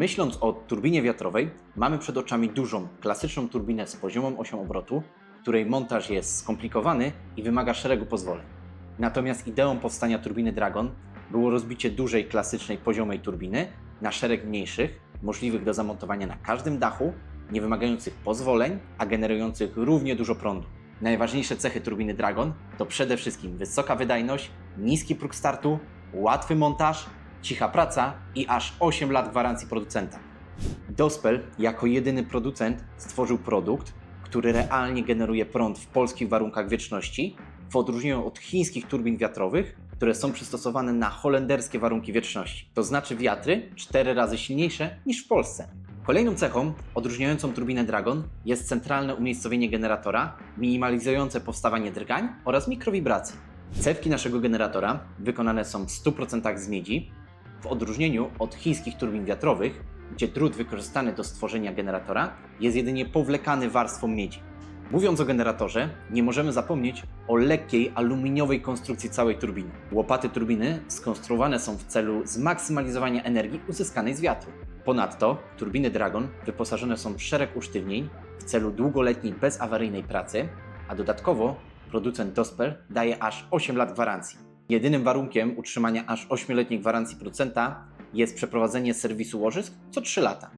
Myśląc o turbinie wiatrowej, mamy przed oczami dużą, klasyczną turbinę z poziomą osią obrotu, której montaż jest skomplikowany i wymaga szeregu pozwoleń. Natomiast ideą powstania turbiny Dragon było rozbicie dużej, klasycznej, poziomej turbiny na szereg mniejszych, możliwych do zamontowania na każdym dachu, nie wymagających pozwoleń, a generujących równie dużo prądu. Najważniejsze cechy turbiny Dragon to przede wszystkim wysoka wydajność, niski próg startu, łatwy montaż, cicha praca i aż 8 lat gwarancji producenta. Dospel jako jedyny producent stworzył produkt, który realnie generuje prąd w polskich warunkach wieczności, w odróżnieniu od chińskich turbin wiatrowych, które są przystosowane na holenderskie warunki wieczności. To znaczy wiatry 4 razy silniejsze niż w Polsce. Kolejną cechą odróżniającą turbinę Dragon jest centralne umiejscowienie generatora, minimalizujące powstawanie drgań oraz mikrowibracji. Cewki naszego generatora wykonane są w 100% z miedzi, w odróżnieniu od chińskich turbin wiatrowych, gdzie drut wykorzystany do stworzenia generatora jest jedynie powlekany warstwą miedzi. Mówiąc o generatorze, nie możemy zapomnieć o lekkiej aluminiowej konstrukcji całej turbiny. Łopaty turbiny skonstruowane są w celu zmaksymalizowania energii uzyskanej z wiatru. Ponadto turbiny Dragon wyposażone są w szereg usztywnień w celu długoletniej bezawaryjnej pracy, a dodatkowo producent Dospel daje aż 8 lat gwarancji. Jedynym warunkiem utrzymania aż 8-letniej gwarancji producenta jest przeprowadzenie serwisu łożysk co 3 lata.